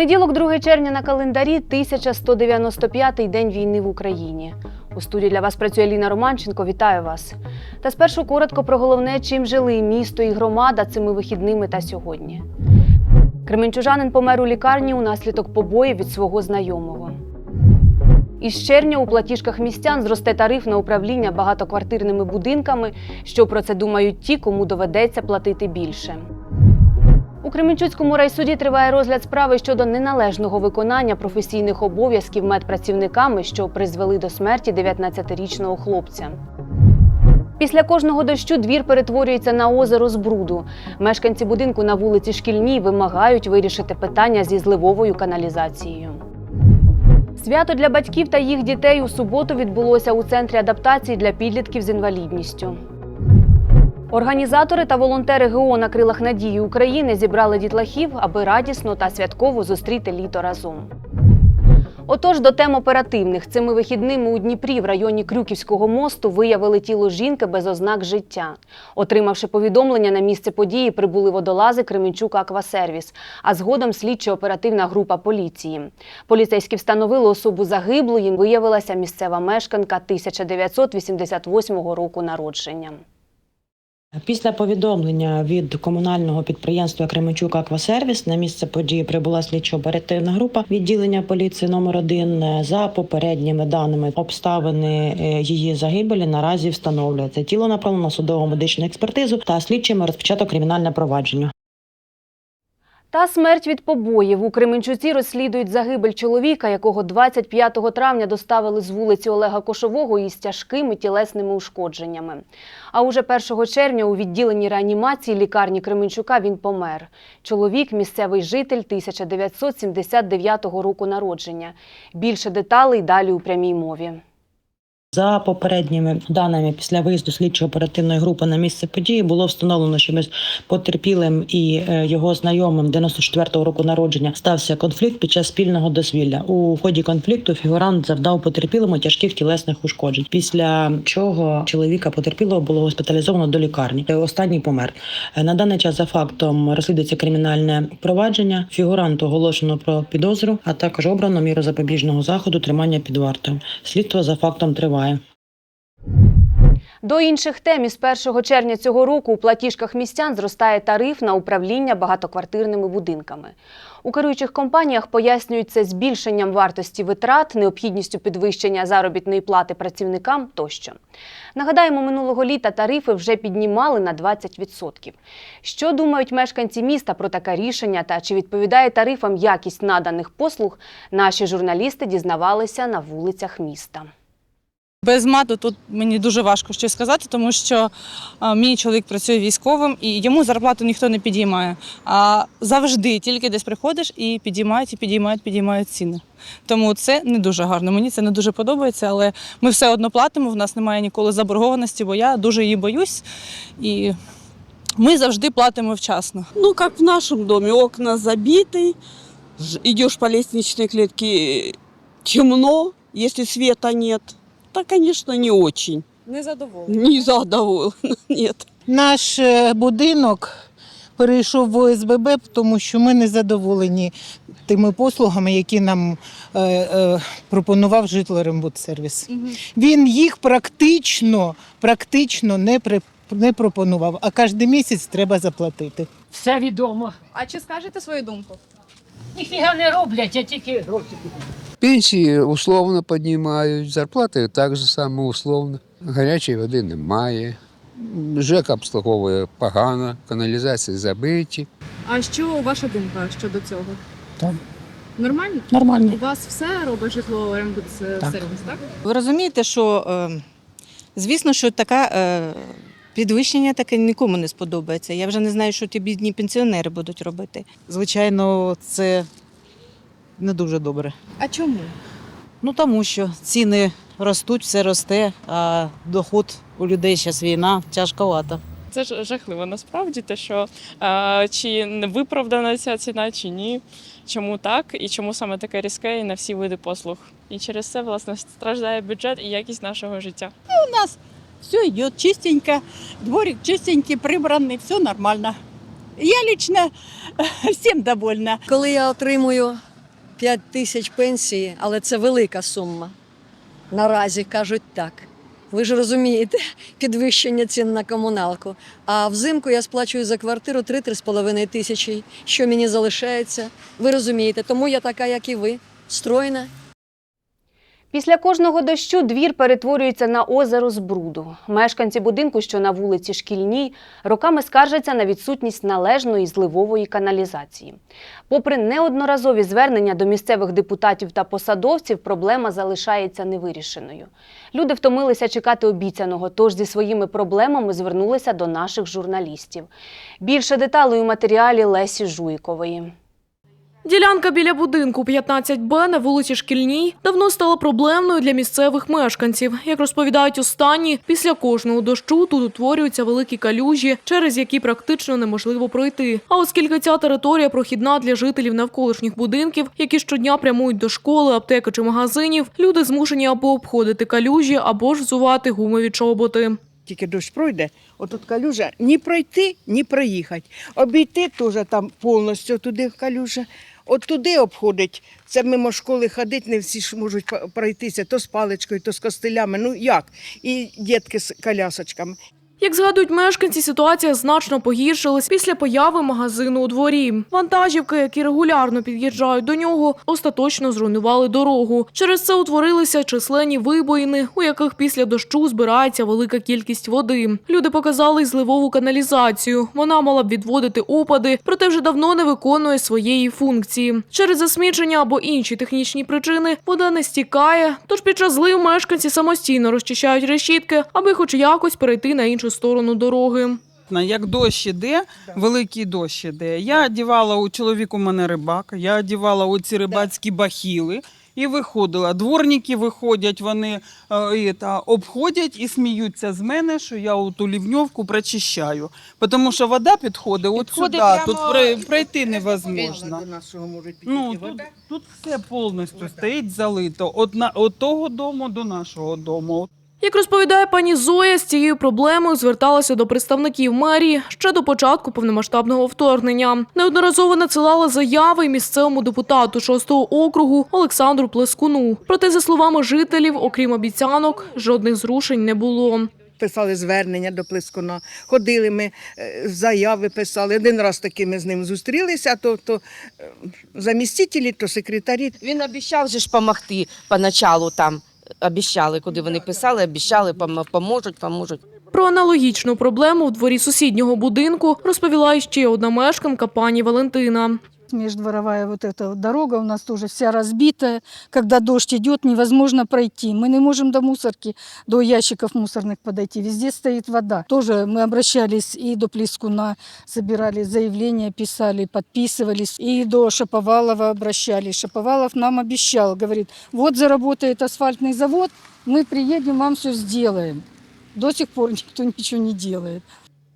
Понеділок, 2 червня на календарі, 1195-й день війни в Україні. У студії для вас працює Ліна Романченко. Вітаю вас. Та спершу коротко про головне, чим жили місто і громада цими вихідними та сьогодні. Кременчужанин помер у лікарні унаслідок побоїв від свого знайомого. Із червня у платіжках містян зросте тариф на управління багатоквартирними будинками. Що про це думають ті, кому доведеться платити більше. У Кременчуцькому райсуді триває розгляд справи щодо неналежного виконання професійних обов'язків медпрацівниками, що призвели до смерті 19-річного хлопця. Після кожного дощу двір перетворюється на озеро з бруду. Мешканці будинку на вулиці Шкільній вимагають вирішити питання зі зливовою каналізацією. Свято для батьків та їх дітей у суботу відбулося у центрі адаптації для підлітків з інвалідністю. Організатори та волонтери ГО на крилах надії України зібрали дітлахів, аби радісно та святково зустріти літо разом. Отож, до тем оперативних цими вихідними у Дніпрі в районі Крюківського мосту виявили тіло жінки без ознак життя. Отримавши повідомлення на місце події, прибули водолази Кременчук Аквасервіс, а згодом слідчо-оперативна група поліції. Поліцейські встановили особу загиблої. Виявилася місцева мешканка 1988 року народження. Після повідомлення від комунального підприємства Кременчук Аквасервіс на місце події прибула слідчо-оперативна група відділення поліції номер 1 За попередніми даними обставини е, її загибелі наразі встановлюється. Тіло направлено на судово медичну експертизу та слідчими розпочато кримінальне провадження. Та смерть від побоїв у Кременчуці розслідують загибель чоловіка, якого 25 травня доставили з вулиці Олега Кошового із тяжкими тілесними ушкодженнями. А уже 1 червня у відділенні реанімації лікарні Кременчука він помер. Чоловік місцевий житель 1979 року народження. Більше деталей далі у прямій мові. За попередніми даними, після виїзду слідчо-оперативної групи на місце події було встановлено, що між потерпілим і е, його знайомим 94-го року народження стався конфлікт під час спільного дозвілля. У ході конфлікту фігурант завдав потерпілому тяжких тілесних ушкоджень. Після чого чоловіка потерпілого було госпіталізовано до лікарні. Е, Останній помер. Е, На даний час за фактом розслідується кримінальне провадження. Фігуранту оголошено про підозру, а також обрано міру запобіжного заходу тримання під вартою. Слідство за фактом триває. До інших тем із 1 червня цього року у платіжках містян зростає тариф на управління багатоквартирними будинками. У керуючих компаніях пояснюють це збільшенням вартості витрат, необхідністю підвищення заробітної плати працівникам тощо. Нагадаємо, минулого літа тарифи вже піднімали на 20%. Що думають мешканці міста про таке рішення та чи відповідає тарифам якість наданих послуг, наші журналісти дізнавалися на вулицях міста. Без мату тут мені дуже важко щось сказати, тому що мій чоловік працює військовим і йому зарплату ніхто не підіймає. А завжди тільки десь приходиш і підіймають, і підіймають, підіймають ціни. Тому це не дуже гарно. Мені це не дуже подобається, але ми все одно платимо. В нас немає ніколи заборгованості, бо я дуже її боюсь. І ми завжди платимо вчасно. Ну, как в нашем доме, окна забиты, ж- идешь по лестничной клетке, темно, если света нет. Да, конечно, не очень. Не задоволена. Не задоволена, нет. Наш е, будинок перейшов в ОСББ, тому що ми не задоволені тими послугами, які нам е, е, пропонував житлорембудсервіс. Він їх практично, практично не, при, не пропонував, а кожен місяць треба заплатити. Все відомо. А чи скажете свою думку? Ніфіга не роблять, а тільки гроші. Пенсії условно піднімають, зарплати так же само условно. Гарячої води немає. ЖЕК обслуговує погано, каналізації забиті. А що ваша думка щодо цього? Так. Нормально? Нормально. У вас все робить житло сервіс, так? Ви розумієте, що е, звісно, що таке підвищення таке нікому не сподобається. Я вже не знаю, що ті бідні пенсіонери будуть робити. Звичайно, це не дуже добре. А чому? Ну тому що ціни ростуть, все росте, а доход у людей зараз війна тяжковато. Це ж жахливо насправді, те, що е, чи не виправдана ця ціна, чи ні. Чому так і чому саме таке різке і на всі види послуг. І через це власне страждає бюджет і якість нашого життя. У нас Все йде чистенько, дворик чистенький, прибраний, все нормально. Я лично всім довольна. Коли я отримую 5 тисяч пенсії, але це велика сума. Наразі кажуть так. Ви ж розумієте, підвищення цін на комуналку. А взимку я сплачую за квартиру 3-3,5 тисячі. Що мені залишається? Ви розумієте, тому я така, як і ви, стройна Після кожного дощу двір перетворюється на озеро з бруду. Мешканці будинку, що на вулиці Шкільній, роками скаржаться на відсутність належної зливової каналізації. Попри неодноразові звернення до місцевих депутатів та посадовців, проблема залишається невирішеною. Люди втомилися чекати обіцяного, тож зі своїми проблемами звернулися до наших журналістів. Більше деталей у матеріалі Лесі Жуйкової. Ділянка біля будинку 15Б на вулиці Шкільній давно стала проблемною для місцевих мешканців. Як розповідають останні, після кожного дощу тут утворюються великі калюжі, через які практично неможливо пройти. А оскільки ця територія прохідна для жителів навколишніх будинків, які щодня прямують до школи, аптеки чи магазинів, люди змушені або обходити калюжі, або ж взувати гумові чоботи. Тільки дощ пройде, отут калюжа ні пройти, ні проїхати. Обійти теж там повністю туди калюжа. От туди обходить. Це мимо школи ходить, не всі ж можуть пройтися то з паличкою, то з костилями. Ну як? І дітки з колясочками. Як згадують мешканці, ситуація значно погіршилась після появи магазину у дворі. Вантажівки, які регулярно під'їжджають до нього, остаточно зруйнували дорогу. Через це утворилися численні вибоїни, у яких після дощу збирається велика кількість води. Люди показали зливову каналізацію. Вона мала б відводити опади, проте вже давно не виконує своєї функції. Через засмічення або інші технічні причини вода не стікає. Тож під час злив мешканці самостійно розчищають решітки, аби хоч якось перейти на іншу сторону дороги. Як дощ іде, великий дощ іде. Я одягала у чоловік у мене рибак, я одягала оці рибацькі бахіли. І виходила. Дворники виходять, вони е, та, обходять і сміються з мене, що я ту лівньовку прочищаю. Тому що вода підходить от сюди, тут при- пройти невозможно. Ну, тут, тут все повністю стоїть залито. От, на, от того дому до нашого дому. Як розповідає пані Зоя, з цією проблемою зверталася до представників мерії ще до початку повномасштабного вторгнення. Неодноразово надсилала заяви місцевому депутату 6-го округу Олександру Плескуну. Проте, за словами жителів, окрім обіцянок, жодних зрушень не було. Писали звернення до Плескуна, ходили ми, е, заяви писали. Один раз таки ми з ним зустрілися, то, то е, замістителі, то секретарі. Він обіцяв же ж допомогти поначалу там. Обіцяли, куди вони писали, обіщали, поможуть, поможуть. Про аналогічну проблему в дворі сусіднього будинку розповіла іще одна мешканка пані Валентина. Междворовая вот эта дорога у нас тоже вся разбитая. Когда дождь идет, невозможно пройти. Мы не можем до мусорки, до ящиков мусорных подойти. Везде стоит вода. Тоже мы обращались и до Плескуна, собирали заявления, писали, подписывались. И до Шаповалова обращались. Шаповалов нам обещал, говорит, вот заработает асфальтный завод, мы приедем, вам все сделаем. До сих пор никто ничего не делает.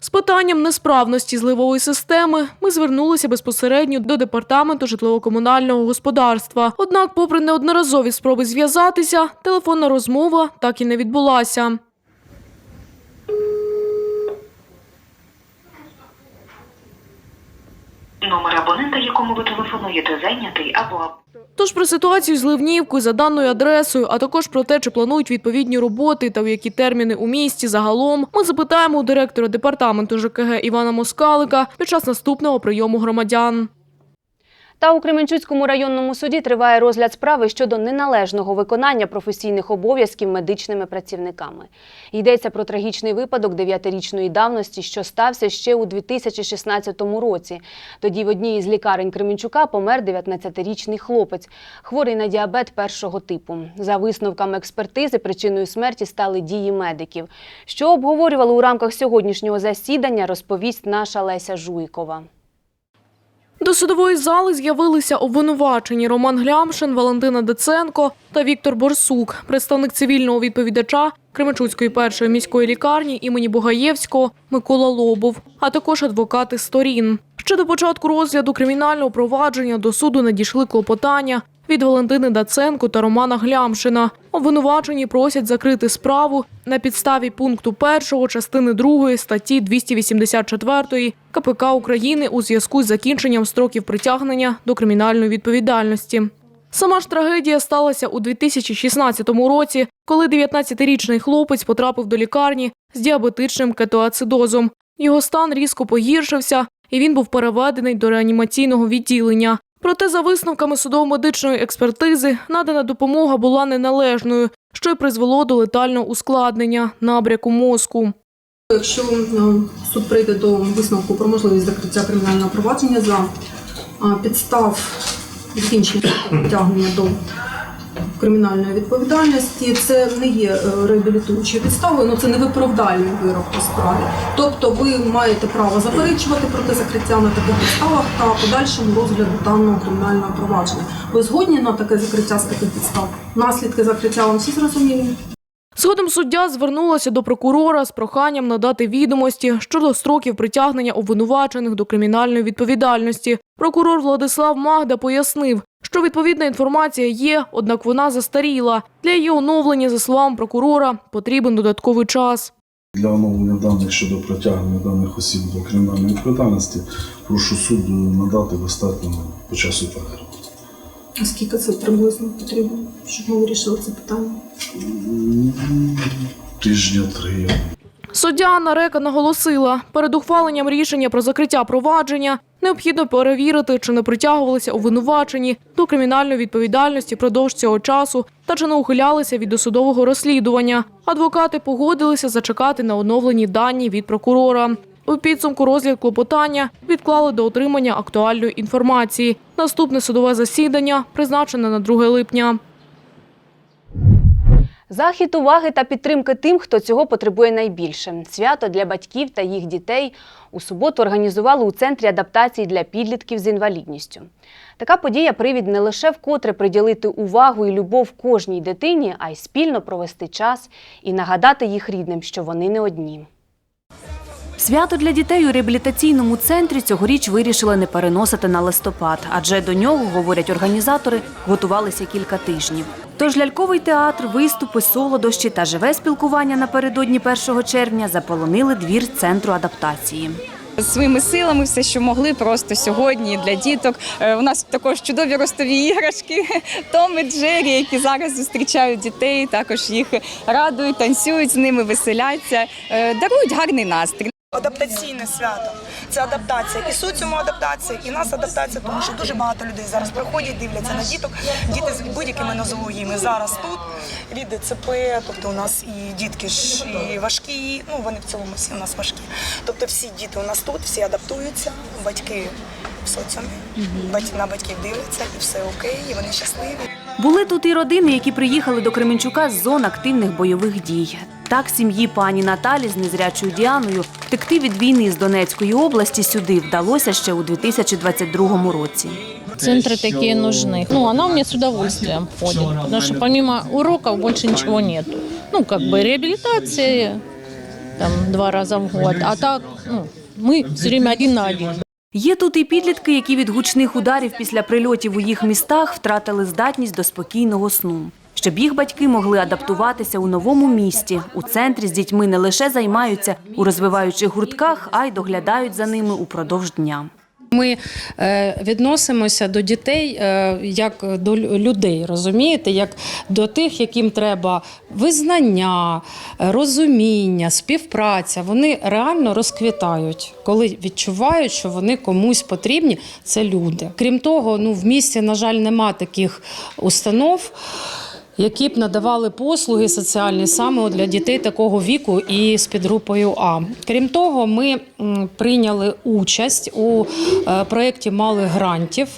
З питанням несправності зливової системи ми звернулися безпосередньо до департаменту житлово-комунального господарства. Однак, попри неодноразові спроби зв'язатися, телефонна розмова так і не відбулася. Номер абонента, якому ви телефонуєте, зайнятий або Тож про ситуацію з ливнівкою за даною адресою, а також про те, чи планують відповідні роботи та у які терміни у місті загалом, ми запитаємо у директора департаменту ЖКГ Івана Москалика під час наступного прийому громадян. Та у Кременчуцькому районному суді триває розгляд справи щодо неналежного виконання професійних обов'язків медичними працівниками. Йдеться про трагічний випадок дев'ятирічної давності, що стався ще у 2016 році. Тоді в одній із лікарень Кременчука помер 19-річний хлопець, хворий на діабет першого типу. За висновками експертизи, причиною смерті стали дії медиків. Що обговорювали у рамках сьогоднішнього засідання, розповість наша Леся Жуйкова. До судової зали з'явилися обвинувачені Роман Глямшин, Валентина Деценко та Віктор Борсук, представник цивільного відповідача Кременчуцької першої міської лікарні імені Бугаєвського Микола Лобов, а також адвокати сторін. Ще до початку розгляду кримінального провадження до суду надійшли клопотання від Валентини Даценко та Романа Глямшина. Обвинувачені просять закрити справу на підставі пункту 1 частини 2 статті 284 КПК України у зв'язку з закінченням строків притягнення до кримінальної відповідальності. Сама ж трагедія сталася у 2016 році, коли 19-річний хлопець потрапив до лікарні з діабетичним кетоацидозом. Його стан різко погіршився, і він був переведений до реанімаційного відділення. Проте, за висновками судово-медичної експертизи, надана допомога була неналежною, що й призвело до летального ускладнення набряку мозку. Якщо е, суд прийде до висновку про можливість закриття кримінального провадження за підстав закінчення притягнення до кримінальної відповідальності, це не є е, реабілітуючою підставою, ну це не виправдальний вирок по справі. Тобто ви маєте право заперечувати проти закриття на таких підставах та подальшому розгляду даного кримінального провадження. Ви згодні на таке закриття з таких підстав? Наслідки закриття вам всі зрозумілі? Згодом суддя звернулася до прокурора з проханням надати відомості щодо строків притягнення обвинувачених до кримінальної відповідальності. Прокурор Владислав Магда пояснив, що відповідна інформація є, однак вона застаріла. Для її оновлення, за словами прокурора, потрібен додатковий час. Для оновлення даних щодо притягнення даних осіб до кримінальної відповідальності прошу суду надати достатньо по часу перерву. А скільки це приблизно потрібно, щоб ми вирішили це питання? Тижня три. Суддя Анна Река наголосила, перед ухваленням рішення про закриття провадження необхідно перевірити, чи не притягувалися обвинувачені до кримінальної відповідальності продовж цього часу та чи не ухилялися від досудового розслідування. Адвокати погодилися зачекати на оновлені дані від прокурора. У підсумку розгляд клопотання відклали до отримання актуальної інформації. Наступне судове засідання призначене на 2 липня. Захід уваги та підтримки тим, хто цього потребує найбільше. Свято для батьків та їх дітей у суботу організували у центрі адаптації для підлітків з інвалідністю. Така подія привід не лише вкотре приділити увагу і любов кожній дитині, а й спільно провести час і нагадати їх рідним, що вони не одні. Свято для дітей у реабілітаційному центрі цьогоріч вирішили не переносити на листопад, адже до нього, говорять організатори, готувалися кілька тижнів. Тож ляльковий театр, виступи, солодощі та живе спілкування напередодні 1 червня заполонили двір центру адаптації. Своїми силами все, що могли, просто сьогодні для діток. Е, У нас також чудові ростові іграшки, Том і Джері, які зараз зустрічають дітей, також їх радують, танцюють з ними, веселяться, е, дарують гарний настрій. Адаптаційне свято це адаптація і соціуму адаптація, і нас адаптація, тому що дуже багато людей зараз приходять, дивляться на діток. Діти з будь-якими нозологіями зараз тут від ДЦП, тобто у нас і дітки ж і важкі, ну вони в цілому всі у нас важкі. Тобто всі діти у нас тут, всі адаптуються, батьки соціумі, батьки на батьків дивляться, і все окей, і вони щасливі. Були тут і родини, які приїхали до Кременчука з зон активних бойових дій. Так, сім'ї пані Наталі з незрячою Діаною втекти від війни з Донецької області сюди вдалося ще у 2022 році. Центры такие нужны. Ну, она у меня с удовольствием ходит, потому что помимо уроков больше ничего нету. Ну, как бы реабилитация там два раза в год, а так ну, мы все время один на один. Є тут і підлітки, які від гучних ударів після прильотів у їх містах втратили здатність до спокійного сну. Щоб їх батьки могли адаптуватися у новому місті. У центрі з дітьми не лише займаються у розвиваючих гуртках, а й доглядають за ними упродовж дня. Ми е, відносимося до дітей е, як до людей, розумієте, як до тих, яким треба визнання, розуміння, співпраця. Вони реально розквітають, коли відчувають, що вони комусь потрібні. Це люди. Крім того, ну в місті, на жаль, нема таких установ. Які б надавали послуги соціальні саме для дітей такого віку і з підгрупою А. Крім того, ми прийняли участь у е, проєкті малих грантів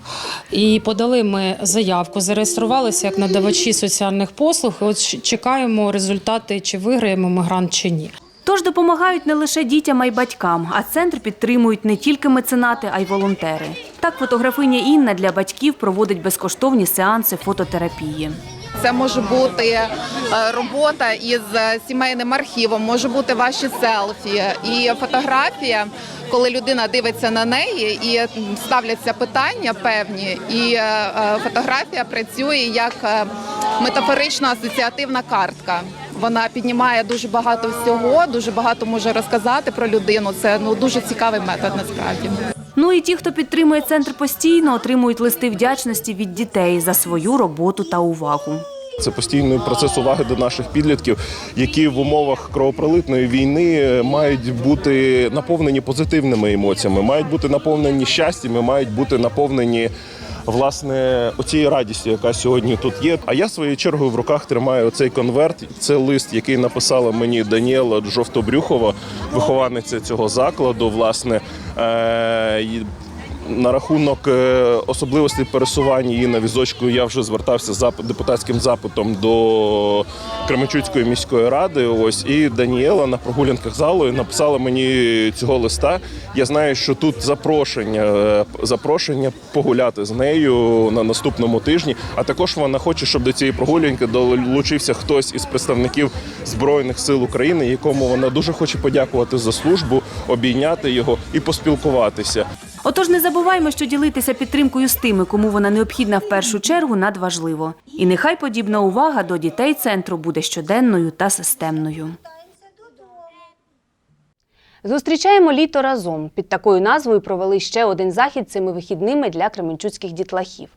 і подали ми заявку, зареєструвалися як надавачі соціальних послуг. От чекаємо результати, чи виграємо ми грант чи ні. Тож допомагають не лише дітям, а й батькам, а центр підтримують не тільки меценати, а й волонтери. Так фотографиня Інна для батьків проводить безкоштовні сеанси фототерапії. Це може бути е, робота із е, сімейним архівом, може бути ваші селфі і фотографія, коли людина дивиться на неї і ставляться питання певні, і е, фотографія працює як метафорична асоціативна картка. Вона піднімає дуже багато всього, дуже багато може розказати про людину. Це ну дуже цікавий метод насправді. Ну і ті, хто підтримує центр постійно, отримують листи вдячності від дітей за свою роботу та увагу. Це постійний процес уваги до наших підлітків, які в умовах кровопролитної війни мають бути наповнені позитивними емоціями, мають бути наповнені щастям, мають бути наповнені. Власне, оцією радістю, яка сьогодні тут є. А я своєю чергою в руках тримаю цей конверт. Це лист, який написала мені Даніела Жовтобрюхова, вихованиця цього закладу. Власне, е- на рахунок е, особливостей пересування її на візочку я вже звертався з зап- депутатським запитом до Кременчуцької міської ради. Ось і Даніела на прогулянках залою написала мені цього листа. Я знаю, що тут запрошення, е, запрошення погуляти з нею на наступному тижні. А також вона хоче, щоб до цієї прогулянки долучився хтось із представників збройних сил України, якому вона дуже хоче подякувати за службу, обійняти його і поспілкуватися. Отож, не забуваймо, що ділитися підтримкою з тими, кому вона необхідна в першу чергу, надважливо. І нехай подібна увага до дітей центру буде щоденною та системною. Зустрічаємо літо разом. Під такою назвою провели ще один захід цими вихідними для кременчуцьких дітлахів.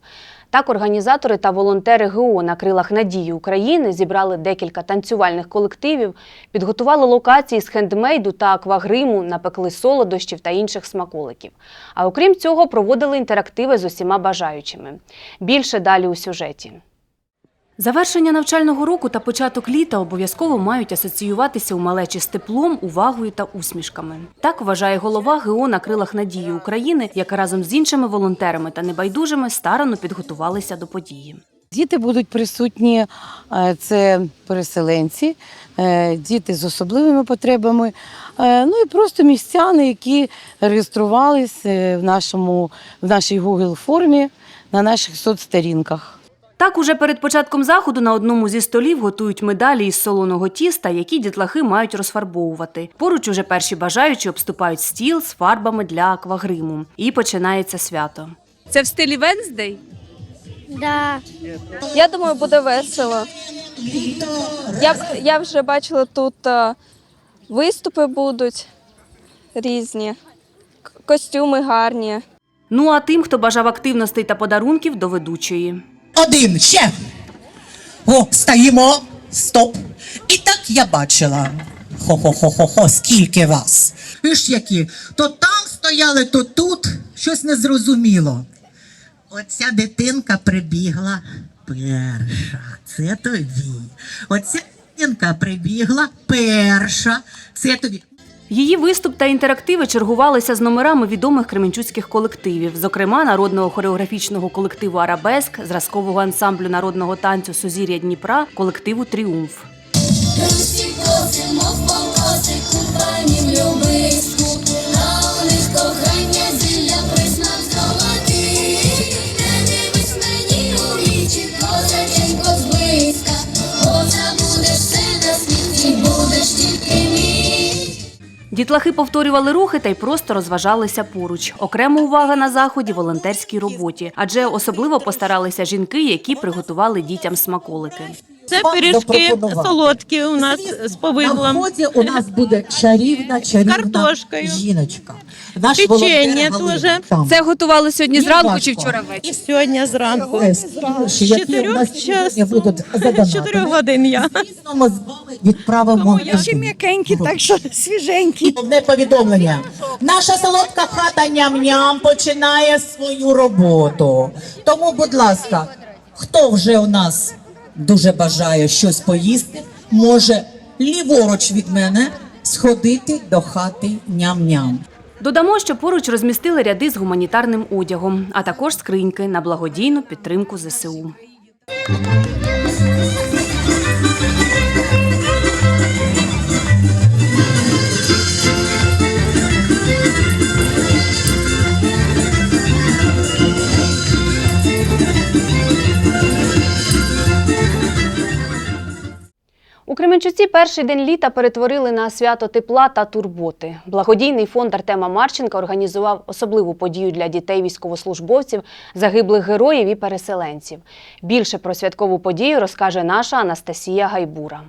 Так, організатори та волонтери ГО на крилах надії України зібрали декілька танцювальних колективів, підготували локації з хендмейду та аквагриму, напекли солодощів та інших смаколиків. А окрім цього, проводили інтерактиви з усіма бажаючими. Більше далі у сюжеті. Завершення навчального року та початок літа обов'язково мають асоціюватися у малечі з теплом, увагою та усмішками. Так вважає голова ГО на крилах надії України, яка разом з іншими волонтерами та небайдужими старано підготувалися до події. Діти будуть присутні, е, це переселенці, е, діти з особливими потребами, е, ну і просто містяни, які реєструвались е, в, в нашій Google формі на наших соцсторінках. Так, уже перед початком заходу на одному зі столів готують медалі із солоного тіста, які дітлахи мають розфарбовувати. Поруч уже перші бажаючі обступають стіл з фарбами для аквагриму. І починається свято. Це в стилі Венздей? Да. Я думаю, буде весело. Я, я вже бачила тут е, виступи будуть різні, костюми гарні. Ну а тим, хто бажав активностей та подарунків, до ведучої. Один ще. О, стаємо. Стоп. І так я бачила. Хо-хо-хо-хо-хо, скільки вас. Ви ж які? То там стояли, то тут. Щось незрозуміло. Оця дитинка прибігла перша. Це тобі. Оця дитинка прибігла перша. Це тобі. Її виступ та інтерактиви чергувалися з номерами відомих кременчуцьких колективів, зокрема народного хореографічного колективу Арабеск, зразкового ансамблю народного танцю Сузір'я Дніпра, колективу Тріумф. Дітлахи повторювали рухи та й просто розважалися поруч. Окрема увага на заході волонтерській роботі, адже особливо постаралися жінки, які приготували дітям смаколики. Це пиріжки солодкі у нас з На вході у нас буде чарівна, чарівна Картошкою. жіночка. Наш Печення теж. Це готували сьогодні зранку чи вчора ввечері? Сьогодні зранку. Скільки, які у нас сьогодні будуть З задонати. 4 годин я. Звісно, ми з вами відправимо. Ще м'якенькі, так що свіженькі. Одне повідомлення. Наша солодка хата ням-ням починає свою роботу. Тому, будь ласка, хто вже у нас дуже бажає щось поїсти, може ліворуч від мене сходити до хати ням-ням. Додамо, що поруч розмістили ряди з гуманітарним одягом, а також скриньки на благодійну підтримку ЗСУ. Кременчуці перший день літа перетворили на свято тепла та турботи. Благодійний фонд Артема Марченка організував особливу подію для дітей військовослужбовців, загиблих героїв і переселенців. Більше про святкову подію розкаже наша Анастасія Гайбура.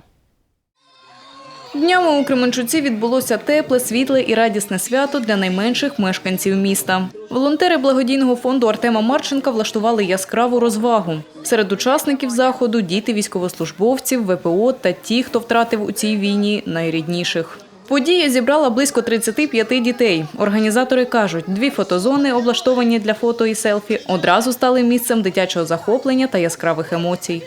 Днями у Кременчуці відбулося тепле, світле і радісне свято для найменших мешканців міста. Волонтери благодійного фонду Артема Марченка влаштували яскраву розвагу. Серед учасників заходу діти військовослужбовців, ВПО та ті, хто втратив у цій війні найрідніших. Подія зібрала близько 35 дітей. Організатори кажуть, дві фотозони, облаштовані для фото і селфі, одразу стали місцем дитячого захоплення та яскравих емоцій.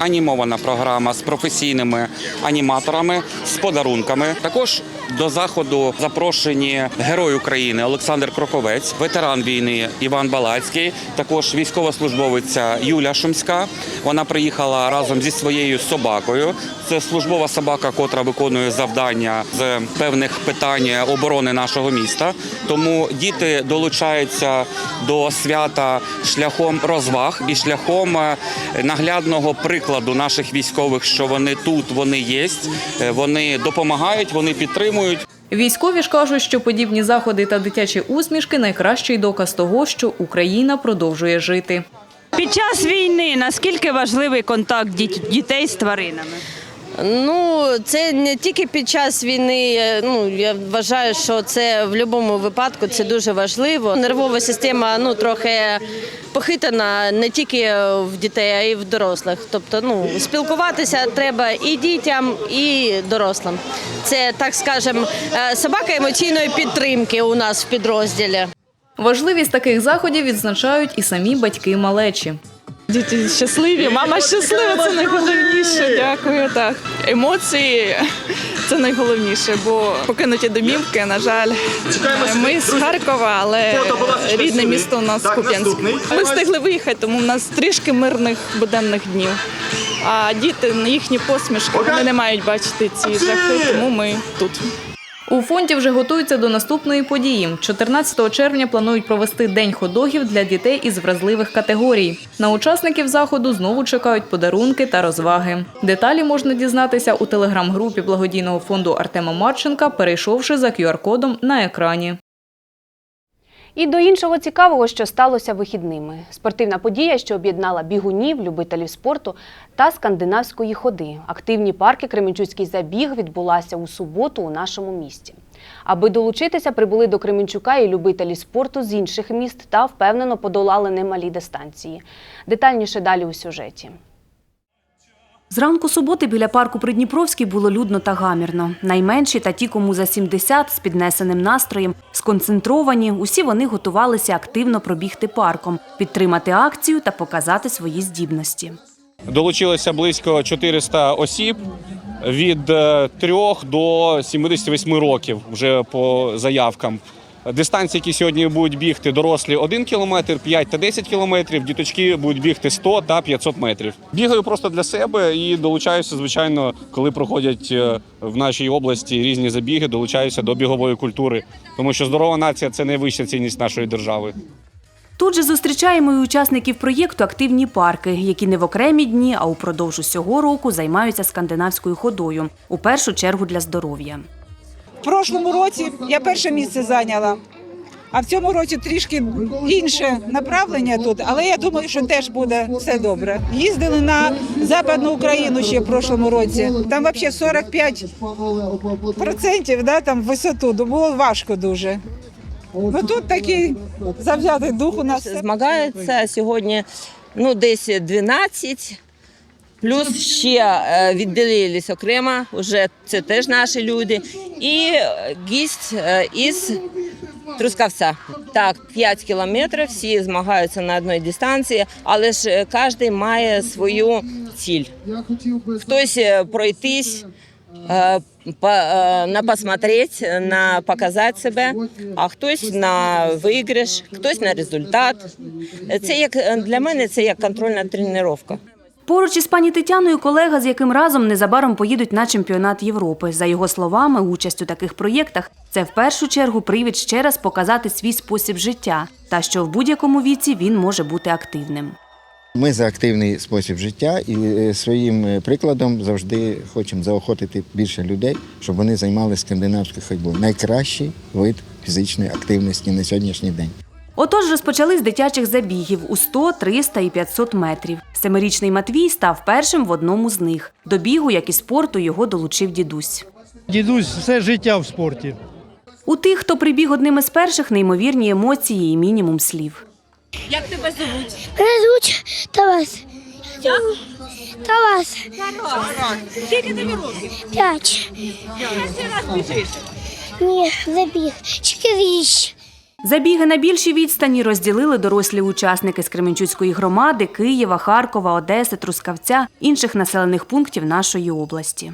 Анімована програма з професійними аніматорами, з подарунками. Також до заходу запрошені герой України Олександр Кроковець, ветеран війни Іван Балацький, також військовослужбовиця Юля Шумська. Вона приїхала разом зі своєю собакою. Це службова собака, котра виконує завдання з певних питань оборони нашого міста. Тому діти долучаються до свята шляхом розваг і шляхом е, наглядного прикладу наших військових, що вони тут, вони є, е, вони допомагають, вони підтримують. Військові ж кажуть, що подібні заходи та дитячі усмішки найкращий доказ того, що Україна продовжує жити. Під час війни наскільки важливий контакт дітей з тваринами? Ну, це не тільки під час війни. е, Ну я вважаю, що це в будь-якому випадку це дуже важливо. Нервова система ну трохи похитана не тільки в дітей, а й в дорослих. Тобто, ну спілкуватися треба і дітям, і дорослим. Це так скажемо, е, собака емоційної підтримки у нас в підрозділі. Важливість таких заходів відзначають і самі батьки малечі. Діти щасливі, мама щаслива, це найголовніше. Дякую. Так. Емоції це найголовніше, бо покинуті домівки, на жаль. Ми з Харкова, але рідне місто у нас Куп'янськ. Ми встигли виїхати, тому в нас трішки мирних буденних днів. А діти, їхні посмішки, вони не мають бачити ці жахи, тому ми тут. У фонді вже готуються до наступної події. 14 червня планують провести день ходогів для дітей із вразливих категорій. На учасників заходу знову чекають подарунки та розваги. Деталі можна дізнатися у телеграм-групі благодійного фонду Артема Марченка, перейшовши за QR-кодом на екрані. І до іншого цікавого, що сталося вихідними. Спортивна подія, що об'єднала бігунів, любителів спорту та скандинавської ходи. Активні парки Кременчуцький забіг відбулася у суботу у нашому місті. Аби долучитися, прибули до Кременчука і любителі спорту з інших міст та впевнено подолали немалі дистанції. Детальніше далі у сюжеті. Зранку суботи біля парку Придніпровський було людно та гамірно. Найменші та ті, кому за 70, з піднесеним настроєм, сконцентровані, усі вони готувалися активно пробігти парком, підтримати акцію та показати свої здібності. Долучилося близько 400 осіб від 3 до 78 років вже по заявкам. Дистанції, які сьогодні будуть бігти, дорослі 1 кілометр, 5 та 10 кілометрів, діточки будуть бігти 100 та 500 метрів. Бігаю просто для себе і долучаюся, звичайно, коли проходять е, в нашій області різні забіги, долучаюся до бігової культури, тому що здорова нація це найвища цінність нашої держави. Тут же зустрічаємо і учасників проєкту Активні парки, які не в окремі дні, а упродовж усього року займаються скандинавською ходою, у першу чергу для здоров'я. В прошлому році я перше місце зайняла, а в цьому році трішки інше направлення тут, але я думаю, що теж буде все добре. Їздили на Западну Україну ще в прошлому році. Там взагалі 45 процентів да, там висоту, було важко дуже. Ну тут такий завзятий дух у нас. Змагається сьогодні ну, десь 12. Плюс ще е, відділились окремо, вже це теж наші люди. І е, гість е, із Трускавця. Так, 5 кілометрів, всі змагаються на одній дистанції, але ж кожен має свою ціль. Хтось пройтись, на посмотреть, на показати себе, а хтось на виграш, хтось на результат. Це як для мене це як контрольна тренування. Поруч із пані Тетяною колега, з яким разом незабаром поїдуть на чемпіонат Європи. За його словами, участь у таких проєктах це в першу чергу привід ще раз показати свій спосіб життя та що в будь-якому віці він може бути активним. Ми за активний спосіб життя і е, своїм е, прикладом завжди хочемо заохотити більше людей, щоб вони займалися скандинавською ходьбою. Найкращий вид фізичної активності на сьогоднішній день. Отож, розпочали з дитячих забігів у 100, 300 і 500 метрів. Семирічний Матвій став першим в одному з них. До бігу, як і спорту, його долучив дідусь. Дідусь все життя в спорті. У тих, хто прибіг одним із перших, неймовірні емоції і мінімум слів. Як тебе звуть? Мене звуть Тарас. Тарас. Скільки тобі років? П'ять. Перший раз біжиш. Ні, забіг. Чотиріч. Забіги на більшій відстані розділили дорослі учасники з Кременчуцької громади, Києва, Харкова, Одеси, Трускавця, інших населених пунктів нашої області.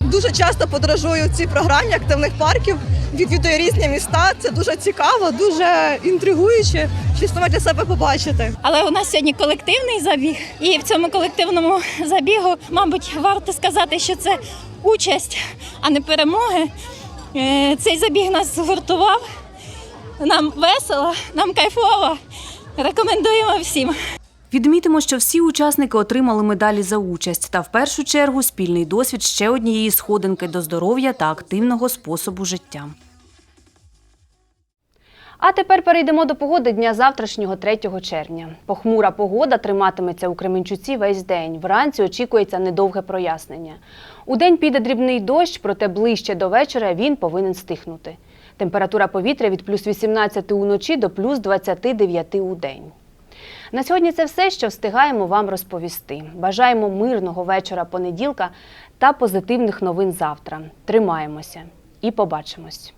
Дуже часто подорожую в цій програмі активних парків, відвідую різні міста. Це дуже цікаво, дуже інтригуюче. Щось нове для себе побачити. Але у нас сьогодні колективний забіг, і в цьому колективному забігу, мабуть, варто сказати, що це участь, а не перемоги. Е, Цей забіг нас згуртував. Нам весело, нам кайфово. Рекомендуємо всім. Відмітимо, що всі учасники отримали медалі за участь та в першу чергу спільний досвід ще однієї сходинки до здоров'я та активного способу життя. А тепер перейдемо до погоди дня завтрашнього 3 червня. Похмура погода триматиметься у Кременчуці весь день. Вранці очікується недовге прояснення. У день піде дрібний дощ, проте ближче до вечора він повинен стихнути. Температура повітря від плюс 18 уночі до плюс 29 у день. На сьогодні це все, що встигаємо вам розповісти. Бажаємо мирного вечора понеділка та позитивних новин завтра. Тримаємося і побачимось.